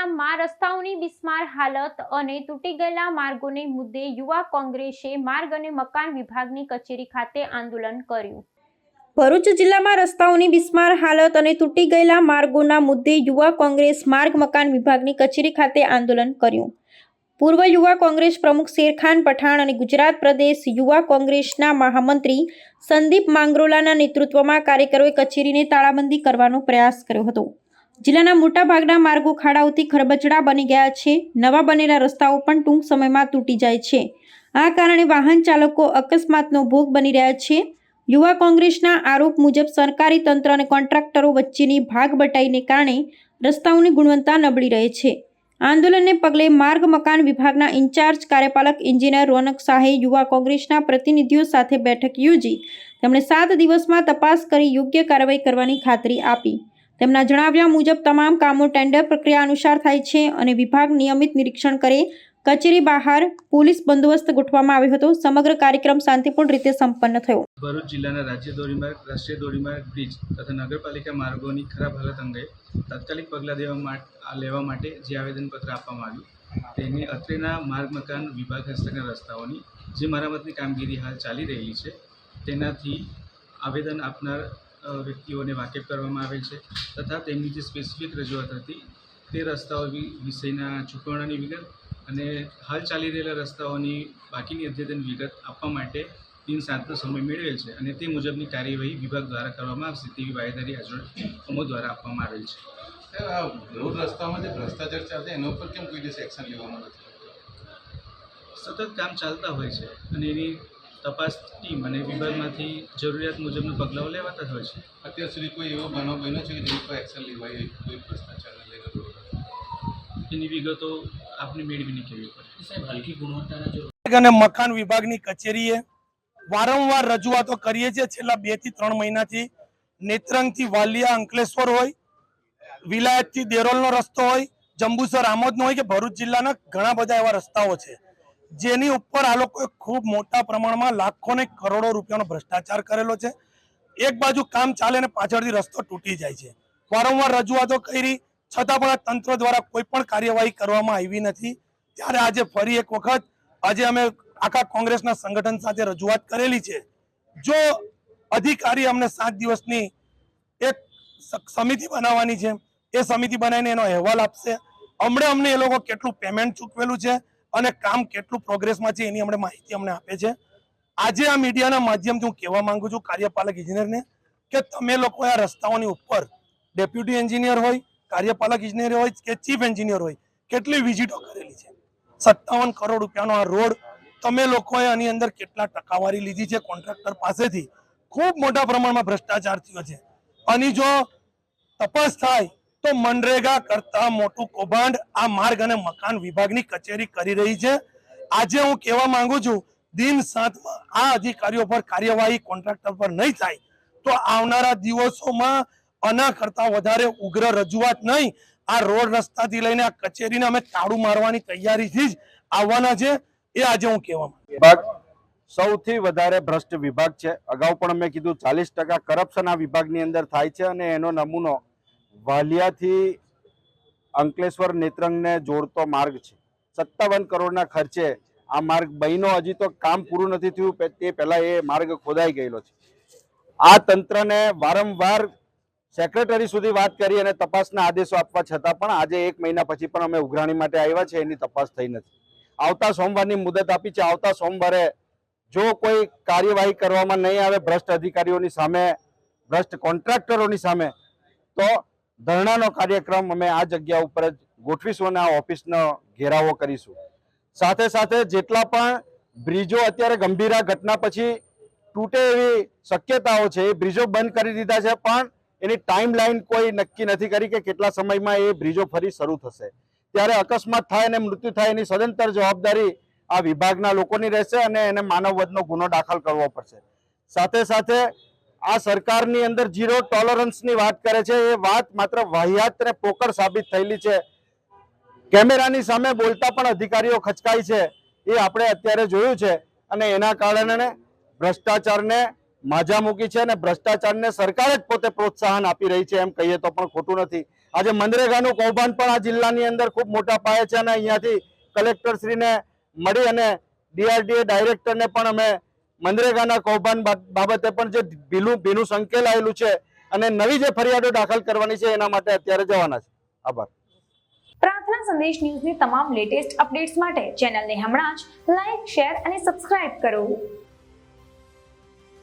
જિલ્લામાં રસ્તાઓની બિસ્માર હાલત અને તૂટી ગયેલા માર્ગોને મુદ્દે યુવા કોંગ્રેસે માર્ગ અને મકાન વિભાગની કચેરી ખાતે આંદોલન કર્યું. ભરૂચ જિલ્લામાં રસ્તાઓની બિસ્માર હાલત અને તૂટી ગયેલા માર્ગોના મુદ્દે યુવા કોંગ્રેસ માર્ગ, મકાન વિભાગની કચેરી ખાતે આંદોલન કર્યું. પૂર્વ યુવા કોંગ્રેસ પ્રમુખ શેરખાન પઠાણ અને ગુજરાત પ્રદેશ યુવા કોંગ્રેસના મહામંત્રી સંદીપ માંગરોલાના નેતૃત્વમાં કાર્યકરોએ કચેરીને તાળાબંધી કરવાનો પ્રયાસ કર્યો હતો. જિલ્લાના મોટાભાગના માર્ગો ખાડાઓથી ખરબચડા બની ગયા છે. નવા બનેલા રસ્તાઓ પણ ટૂંક સમયમાં તૂટી જાય છે. આ કારણે વાહન ચાલકો અકસ્માતનો ભોગ બની રહ્યા છે. યુવા કોંગ્રેસના આરોપ મુજબ સરકારી તંત્ર અને કોન્ટ્રાક્ટરો વચ્ચેની ભાગ બટાઈને કારણે રસ્તાઓની ગુણવત્તા નબળી રહે છે. આંદોલનને પગલે માર્ગ મકાન વિભાગના ઇન્ચાર્જ કાર્યપાલક એન્જિનિયર રોનક શાહે યુવા કોંગ્રેસના પ્રતિનિધિઓ સાથે બેઠક યોજી તેમણે સાત દિવસમાં તપાસ કરી યોગ્ય કાર્યવાહી કરવાની ખાતરી આપી. તેમના જણાવ્યા મુજબ, તમામ કામો ટેન્ડર પ્રક્રિયા અનુસાર થાય છે અને વિભાગ નિયમિત નિરીક્ષણ કરે. કચેરી બહાર પોલીસ બંદોબસ્ત ગોઠવવામાં આવ્યો હતો. સમગ્ર કાર્યક્રમ શાંતિપૂર્ણ રીતે સંપન્ન થયો. ભરૂચ જિલ્લાના રાજ્ય ધોરીમાર્ગ, રાષ્ટ્રીય ધોરીમાર્ગ, બ્રિજ તથા નગરપાલિકા માર્ગોની ખરાબ હાલત અંગે તાત્કાલિક પગલાં દેવા લેવા માટે જે આવેદનપત્ર આપવામાં આવ્યું, તેની અત્રેના માર્ગ મકાન વિભાગ હસ્તકના રસ્તાઓની, જે મરામતની કામગીરી હાલ ચાલી રહી છે, તેનાથી આવેદન આપનાર વ્યક્તિઓને વાકેફ કરવામાં આવેલ છે તથા તેમની જે સ્પેસિફિક રજૂઆત હતી તે રસ્તાઓ વિષયના ચૂકવણાની વિગત અને હાલ ચાલી રહેલા રસ્તાઓની બાકીની અદ્યતન વિગત આપવા માટે તીન સાતનો સમય મેળવેલ છે અને તે મુજબની કાર્યવાહી વિભાગ દ્વારા કરવામાં આવશે તેવી વાયદારી આજરોજ અમો દ્વારા આપવામાં આવેલ છે. આ રોડ રસ્તામાં જે ભ્રષ્ટાચાર ચાલશે એના ઉપર કેમ કોઈ દિવસ એક્શન લેવામાં નથી સતત કામ ચાલતા હોય છે અને એની તપાસ ટીમ અને વિભાગમાંથી જરૂરિયાત મુજબના પગલાઓ લેવાતા જ હોય છે. અત્યાર સુધી કોઈ એવો બનાવ બન્યો છે કે જેની પર એક્શન લેવાય કોઈ ભ્રષ્ટાચારને લઈને એની વિગતો આપને મેળવીને કહેવી પડે? માર્ગ અને મકાન વિભાગની કચેરીએ વારંવાર રજૂઆતો કરીએ છીએ. છેલ્લા બેથી ત્રણ મહિનાથી નેત્રંગથી વાલિયા અંકલેશ્વર હોય વિલાયતથી દેરોલનો રસ્તો હોય જંબુસર આમોદનો હોય કે ભરૂચ જિલ્લાના ઘણા બધા એવા રસ્તાઓ છે. જેની ઉપર આ લોકોએ ખૂબ મોટા પ્રમાણમાં લાખો ને કરોડો રૂપિયાનો ભ્રષ્ટાચાર કરેલો છે. એક બાજુ કામ ચાલે ને પાછળથી રસ્તો તૂટી જાય છે. વારંવાર રજૂઆતો કરી, છતાં પણ આ તંત્ર દ્વારા કોઈ પણ કાર્યવાહી કરવામાં આવી નથી. ત્યારે આજે ફરી એક વખત, આજે અમે આખા કોંગ્રેસના સંગઠન સાથે રજૂઆત કરેલી છે. જો અધિકારી અમને સાત દિવસની એક સમિતિ બનાવવાની છે, એ સમિતિ બનાવીને એનો અહેવાલ આપશે. હમણાં અમને એ લોકો કેટલું પેમેન્ટ ચૂકવેલું છે? અને કામ કેટલું પ્રોગ્રેસમાં છે એની અમને માહિતી અમને આપે છે. આજે આ મીડિયાના માધ્યમથી હું કહેવા માંગુ છું કાર્યપાલક ઇજનેરને કે તમે લોકો આ રસ્તાઓની ઉપર ડેપ્યુટી એન્જિનિયર હોય, કાર્યપાલક ઇજનેર હોય કે ચીફ એન્જિનિયર હોય, કેટલી વિઝિટો કરેલી છે? સત્તાવન કરોડ રૂપિયાનો આ રોડ તમે લોકોએ આની અંદર કેટલા ટકાવારી લીધી છે કોન્ટ્રાક્ટર પાસેથી? ખૂબ મોટા પ્રમાણમાં ભ્રષ્ટાચાર થયો છે. આની જો તપાસ થાય તો મનરેગા કરતા મોટું કૌભાંડ આ માર્ગ અને મકાન વિભાગની કચેરી કરી રહી છે. આજે હું કહેવા માંગુ છું, દિન સાતમાં આ અધિકારીઓ પર કાર્યવાહી કોન્ટ્રાક્ટર પર નહીં થાય, તો આવનારા દિવસોમાં આના કરતા વધારે ઉગ્ર રજૂઆત નહીં. આ રોડ રસ્તાથી લઈને આ કચેરીને અમે તાળું મારવાની તૈયારીથી જ આવવાના છે, એ આજે હું કહેવા વિભાગ સૌથી વધારે ભ્રષ્ટ વિભાગ છે. અગાઉ પણ મેં કીધું, ચાલીસ ટકા કરપ્શન આ વિભાગની અંદર થાય છે અને એનો નમૂનો વાલિયાથી અંકલેશ્વર નેત્રંગને જોડતો માર્ગ છે. સત્તાવન કરોડના ખર્ચે આ માર્ગ બન્યો. હજી તો કામ પૂરું નથી થયું. તે પહેલાં એ માર્ગ ખોદાઈ ગયેલો છે. આ તંત્રને વારંવાર સેક્રેટરી સુધી વાત કરી અને તપાસના આદેશો આપવા છતાં પણ આજે એક મહિના પછી પણ અમે ઉઘરાણી માટે આવ્યા છે એની તપાસ થઈ નથી. આવતા સોમવારની મુદત આપી છે. આવતા સોમવારે જો કોઈ કાર્યવાહી કરવામાં નહીં આવે ભ્રષ્ટ અધિકારીઓની સામે, ભ્રષ્ટ કોન્ટ્રાક્ટરોની સામે, તો ધરણાનો કાર્યક્રમ અમે આ જગ્યા ઉપર જ ગોઠવીશું અને આ ઓફિસનો ઘેરાવો કરીશું. સાથે સાથે જેટલા પણ બ્રિજો અત્યારે ગંભીરા ઘટના પછી તૂટે એવી શક્યતાઓ છે, એ બ્રિજો બંધ કરી દીધા છે, પણ એની ટાઈમ લાઈન કોઈ નક્કી નથી કરી કે કેટલા સમયમાં એ બ્રિજો ફરી શરૂ થશે. ત્યારે અકસ્માત થાય અને મૃત્યુ થાય એની સદંતર જવાબદારી આ વિભાગના લોકોની રહેશે અને એને માનવવધનો ગુનો દાખલ કરવો પડશે. સાથે સાથે આ સરકારની અંદર ઝીરો ટોલરન્સની વાત કરે છે. એ વાત માત્ર વાહિયાત અને પોકર સાબિત થયેલી છે. કેમેરાની સામે બોલતા પણ અધિકારીઓ ખચકાય છે. એ આપણે અત્યારે જોયું છે. અને એના કારણે ભ્રષ્ટાચારને માજા મૂકી છે અને ભ્રષ્ટાચારને સરકાર જ પોતે પ્રોત્સાહન આપી રહી છે એમ કહીએ તો પણ ખોટું નથી. આજે મનરેગાનું કૌભાંડ પણ આ જિલ્લાની અંદર ખૂબ મોટા પાયે છે અને અહીંયાથી કલેક્ટરશ્રીને મળી અને ડીઆરડીએ ડાયરેક્ટરને પણ અમે મનરેગાના કૌભાંડ બાબતે પણ જે ભીલું ભીનું સંકેલાયેલું છે અને નવી જે ફરિયાદો દાખલ કરવાની છે એના માટે અત્યારે જવાના છે. આભાર. પ્રાર્થના સંદેશ ન્યૂઝની તમામ લેટેસ્ટ અપડેટ્સ માટે ચેનલને હમણાં જ લાઈક, શેર અને સબસ્ક્રાઇબ કરો.